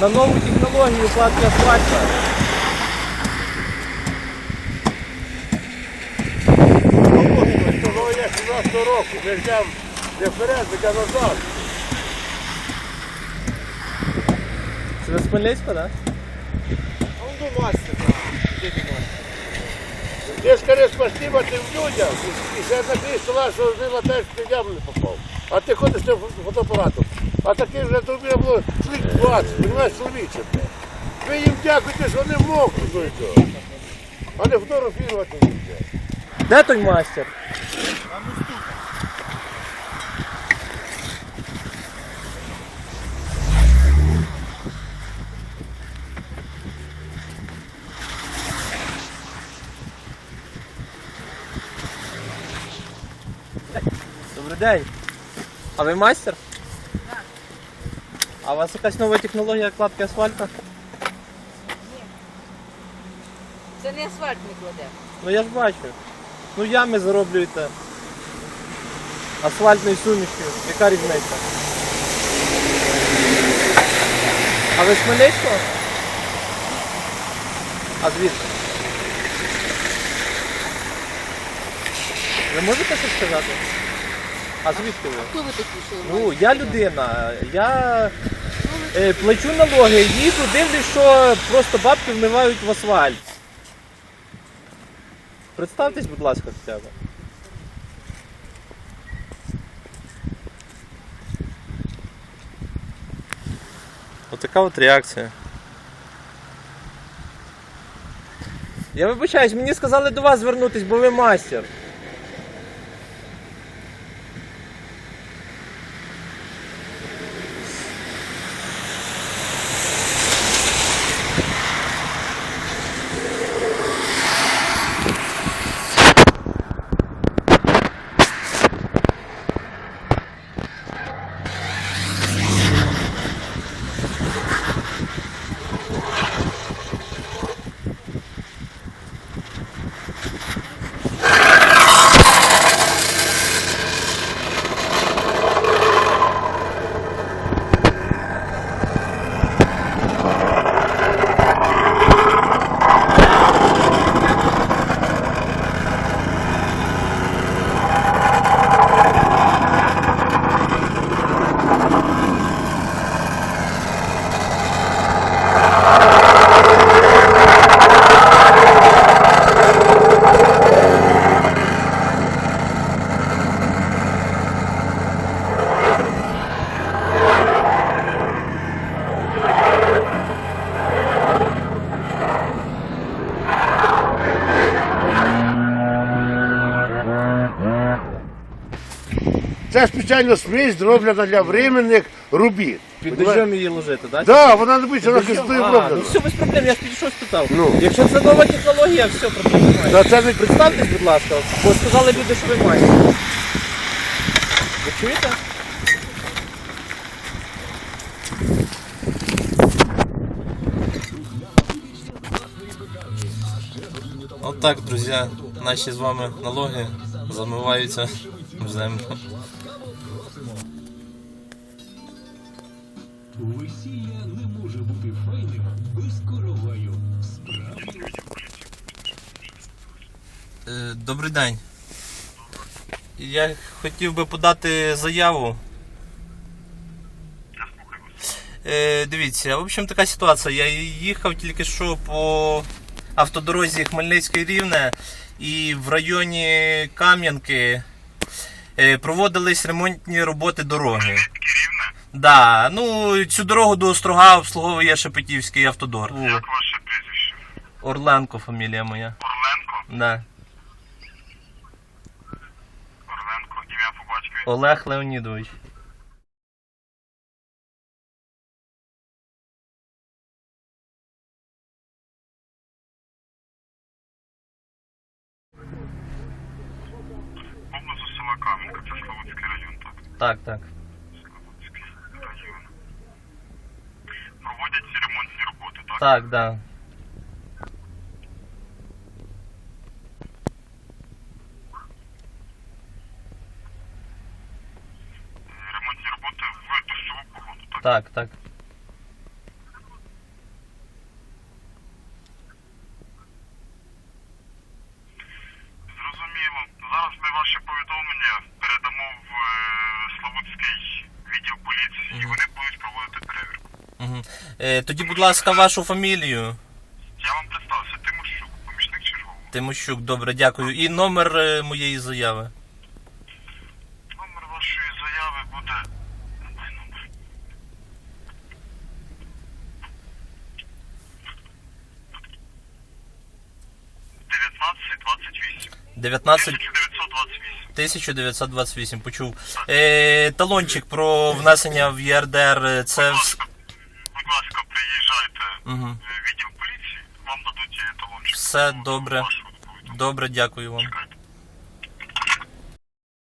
за нову технологію кладки асфальту. Того я 17 року не взяв не вперед, а назад. Це ви з Хмельницька? А он до мастер, Ти скажи спасибо тим людям, і ще такий села, що ти латаєш, ти яму не попав. А ти ходиш з фотоапаратом. А такий вже тобі було слід 20, розумієш, чоловіче. Ви їм дякуєте, що вони мокрі до цього. А не фотографувати не можна. Де той майстер? Добрий день. А ви майстер? А у вас якась нова технологія кладки асфальту? Це не асфальт не кладе. Ну я ж бачу. Ну ями зароблюєте. Асфальтною сумішю. Яка різниця? А ви з Хмельницького? А звідки? Ви можете щось сказати? А звідки ви? Хто ви такі, що ви Ну, я людина. Я плачу налоги, їду, дивлюсь, що просто бабки вмивають в асфальт. Представтесь, будь ласка, хоча б. Отака от реакція. Я вибачаюсь, мені сказали до вас звернутись, бо ви майстер. Це спеціально смесь зроблена для временних робіт. Під дощем її ложити, так? Так, вона не буде трохи стою А, ну все без проблем, я ж підійшов спитав. Ну. Якщо це нова технологія, все, проблем немає. Та це не Представтесь, будь ласка, бо сказали люди, що ви маєте. Ви чуєте? От так, друзі, наші з вами налоги замиваються в землю. Весілля не може бути файним без короваю. Е, Добрий день. Я хотів би подати заяву. Е, Дивіться, в общем така ситуація. Я їхав тільки що по автодорозі Хмельницький Рівне і в районі Кам'янки е, проводились ремонтні роботи дороги. Да, ну цю дорогу до Острога обслуговує Шепетівський автодор. Як ваше прізвище? Орленко фамілія моя. Орленко? Да. Орленко, ім'я по батькові. Олег Леонідович. Поблизу села Кам'янка, це район, так? Так, так. Так, да. Ремонт не роботи в дощову погоду, так? Так, так. Зрозуміло. Зараз ми ваше повідомлення передамо в. Е, Угу. Е, тоді, будь ласка, вашу фамілію. Я вам представився, Тимощук, помічник чергового. Тимощук, добре, дякую. І номер е, моєї заяви. Номер вашої заяви буде. Дай номер. Дев'ятнадцять двадцять вісім. 19 1928. 1928, почув. Е, талончик про внесення в ЄРДР. е, Це Будь вс- будь ласка, в відділ поліції, вам дадуть талончик. Все добре. добре, дякую вам.